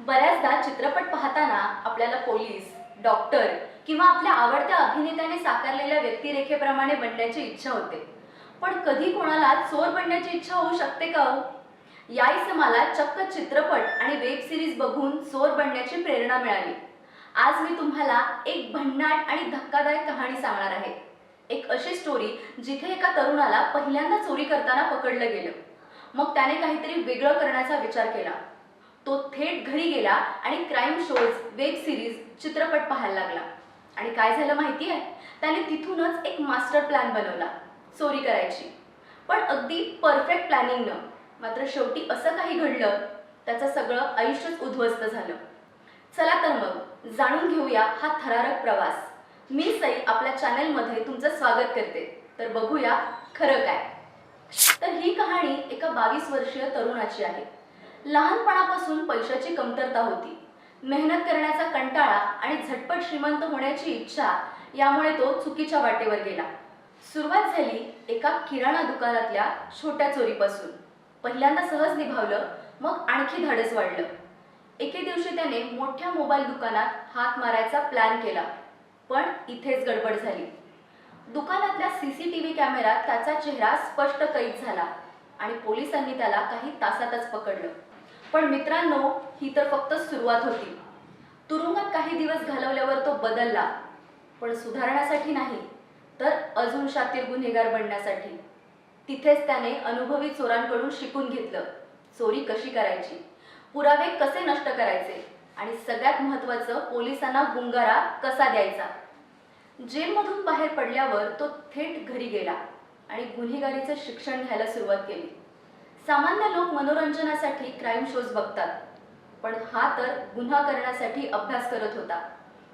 बऱ्याचदा चित्रपट पाहताना आपल्याला पोलीस डॉक्टर किंवा आपल्या आवडत्या अभिनेत्याने साकारलेल्या व्यक्तिरेखेप्रमाणे बनण्याची इच्छा होते. पण कधी कोणाला चोर बनण्याची इच्छा होऊ शकते का हो? या इसमाला चक्क चित्रपट आणि वेब सिरीज बघून चोर बनण्याची प्रेरणा मिळाली. आज मी तुम्हाला एक भन्नाट आणि धक्कादायक कहाणी सांगणार आहे. एक अशी स्टोरी जिथे एका तरुणाला पहिल्यांदा चोरी करताना पकडलं गेलं. मग त्याने काहीतरी वेगळं करण्याचा विचार केला. तो थेट घरी गेला आणि क्राईम शोज वेब सिरीज चित्रपट पाहायला लागला. आणि काय झालं माहिती आहे त्याने तिथूनच एक मास्टर प्लॅन बनवला चोरी करायची. पण अगदी परफेक्ट प्लॅनिंगनं मात्र शेवटी असं काही घडलं त्याचं सगळं आयुष्यच उद्ध्वस्त झालं. चला तर मग जाणून घेऊया हा थरारक प्रवास. मी सई आपल्या चॅनलमध्ये तुमचं स्वागत करते. तर बघूया खरं काय. तर ही कहाणी एका बावीस वर्षीय तरुणाची आहे. लहानपणापासून पैशाची कमतरता होती. मेहनत करण्याचा कंटाळा आणि झटपट श्रीमंत होण्याची इच्छा यामुळे तो चुकीच्या वाटेवर गेला. सुरुवात झाली एका किराणा दुकानातल्या छोट्या चोरीपासून. पहिल्यांदा सहज निभावलं मग आणखी धाडस वाढलं. एके दिवशी त्याने मोठ्या मोबाईल दुकानात हात मारायचा प्लॅन केला पण इथेच गडबड झाली. दुकानातल्या सीसीटीव्ही कॅमेऱ्यात त्याचा चेहरा स्पष्ट कैद झाला आणि पोलिसांनी त्याला काही तासातच पकडलं. पण मित्रांनो ही तर फक्त सुरुवात होती. तुरुंगात काही दिवस घालवल्यावर तो बदलला. पण सुधारण्यासाठी नाही तर अजून शातीर गुन्हेगार बनण्यासाठी. तिथेच त्याने अनुभवी चोरांकडून शिकून घेतलं चोरी कशी करायची पुरावे कसे नष्ट करायचे आणि सगळ्यात महत्त्वाचं पोलिसांना गुंगारा कसा द्यायचा. जेलमधून बाहेर पडल्यावर तो थेट घरी गेला आणि गुन्हेगारीचं शिक्षण घ्यायला सुरुवात केली. सामान्य लोक मनोरंजनासाठी क्राईम शोज बघतात. पण हा तर गुन्हा करण्यासाठी अभ्यास करत होता.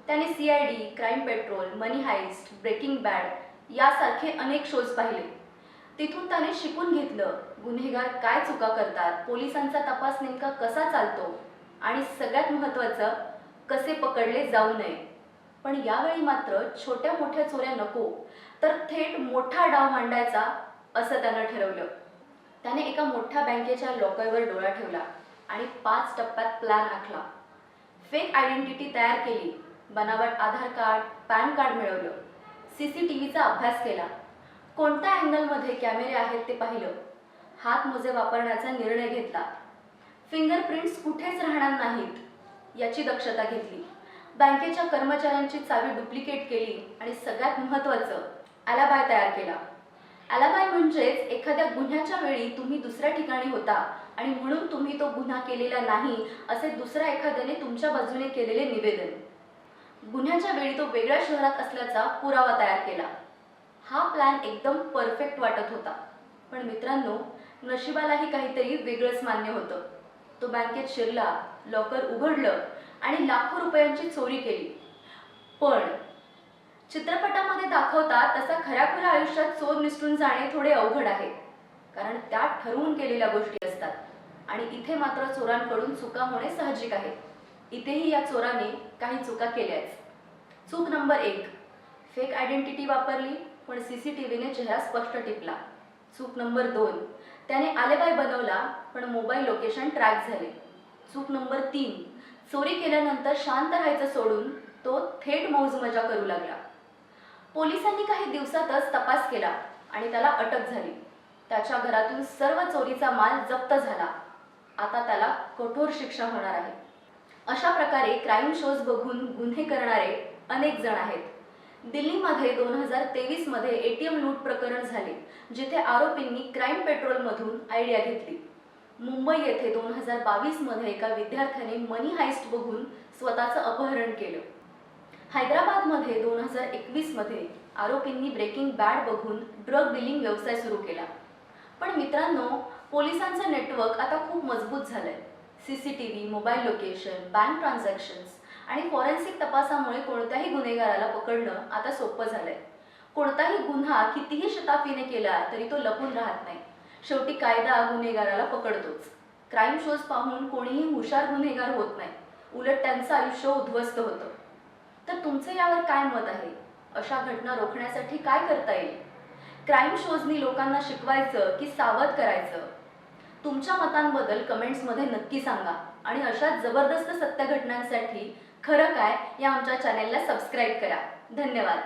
त्याने C I D crime patrol money heist breaking bad यासारखे अनेक शोज पाहिले. तिथून त्याने शिकून घेतलं गुन्हेगार काय चुका करतात पोलिसांचा तपास नेमका कसा चालतो आणि सगळ्यात महत्त्वाचं कसे पकडले जाऊ नये. पण यावेळी मात्र छोट्या मोठ्या चोऱ्या नको तर थेट मोठा डाव मांडायचा असं त्यानं ठरवलं. त्याने एका मोठ्या बँकेच्या लॉकरवर डोळा ठेवला आणि पाच टप्प्यात प्लॅन आखला. फेक आयडेंटिटी तयार केली. बनावट आधार कार्ड पॅन कार्ड मिळवलं. सी सी टी व्हीचा अभ्यास केला. कोणत्या अँगलमध्ये कॅमेरे आहेत ते पाहिलं. हात मोजे वापरण्याचा निर्णय घेतला. फिंगरप्रिंट्स कुठेच राहणार नाहीत याची दक्षता घेतली. बँकेच्या कर्मचाऱ्यांची चावी डुप्लिकेट केली आणि सगळ्यात महत्त्वाचं अलाबाय तयार केला. अलाबाय म्हणजेच एखाद्या गुन्ह्याच्या वेळी तुम्ही दुसऱ्या ठिकाणी होता आणि म्हणून तुम्ही तो गुन्हा केलेला नाही असे दुसऱ्या एखाद्याने तुमच्या बाजूने केलेले निवेदन. गुन्ह्याच्या वेळी तो वेगळ्या शहरात असल्याचा पुरावा तयार केला. हा प्लॅन एकदम परफेक्ट वाटत होता. पण मित्रांनो नशिबालाही काहीतरी वेगळंच मान्य होतं. तो बँकेत शिरला लॉकर उघडलं आणि लाखो रुपयांची चोरी केली. पण चित्रपटामध्ये दाखवतात तसा खऱ्या खऱ्या आयुष्यात चोर निसटून जाणे थोडे अवघड आहे. कारण त्यात ठरवून केलेल्या गोष्टी असतात. आणि इथे मात्र चोरांकडून चुका होणे साहजिक आहे. इथेही या चोराने काही चुका केल्याच. चूक नंबर एक. फेक आयडेंटिटी वापरली पण सी सी टी व्हीने चेहरा स्पष्ट टिपला. चूक नंबर दोन. त्याने आलेबाय बनवला पण मोबाईल लोकेशन ट्रॅक झाले. चूक नंबर तीन. चोरी केल्यानंतर शांत राहायचं सोडून तो थेट मौज मजा करू लागला. पोलिसांनी काही दिवसातच तपास केला आणि त्याला अटक झाली. त्याच्या घरातून सर्व चोरीचा माल जप्त झाला. आता त्याला कठोर शिक्षा होणार आहे. अशा प्रकारे क्राईम शोज बघून गुन्हे करणारे अनेक जण आहेत. दिल्लीमध्ये दोन हजार तेवीसमध्ये एटीएम लूट प्रकरण झाले जिथे आरोपींनी क्राईम पेट्रोलमधून आयडिया घेतली. मुंबई येथे दोन हजार बावीसमध्ये एका विद्यार्थ्याने मनी हायस्ट बघून स्वतःचं अपहरण केलं. हैदराबादमध्ये दोन हजार एकवीसमध्ये आरोपींनी ब्रेकिंग बॅड बघून ड्रग डिलिंग व्यवसाय सुरू केला. पण मित्रांनो पोलिसांचं नेटवर्क आता खूप मजबूत झालंय. C C T V mobile location bank transactions आणि फॉरेन्सिक तपासामुळे कोणत्याही गुन्हेगाराला पकडणं आता सोपं झालंय. कोणताही गुन्हा कितीही शताफीने केला तरी तो लपून राहत नाही. शेवटी कायदा गुन्हेगाराला पकडतोच. क्राईम शोज पाहून कोणीही हुशार गुन्हेगार होत नाही. उलट त्यांचं आयुष्य उद्ध्वस्त होतं. तर तुमचं यावर काय मत आहे? अशा घटना रोखण्यासाठी काय करता येईल? क्राईम शोजनी लोकांना शिकवायचं की सावध करायचं? तुमच्या मतांबद्दल कमेंट्समध्ये नक्की सांगा आणि अशा जबरदस्त सत्य घटनांसाठी खरं काय या आमच्या चॅनेलला सबस्क्राईब करा. धन्यवाद.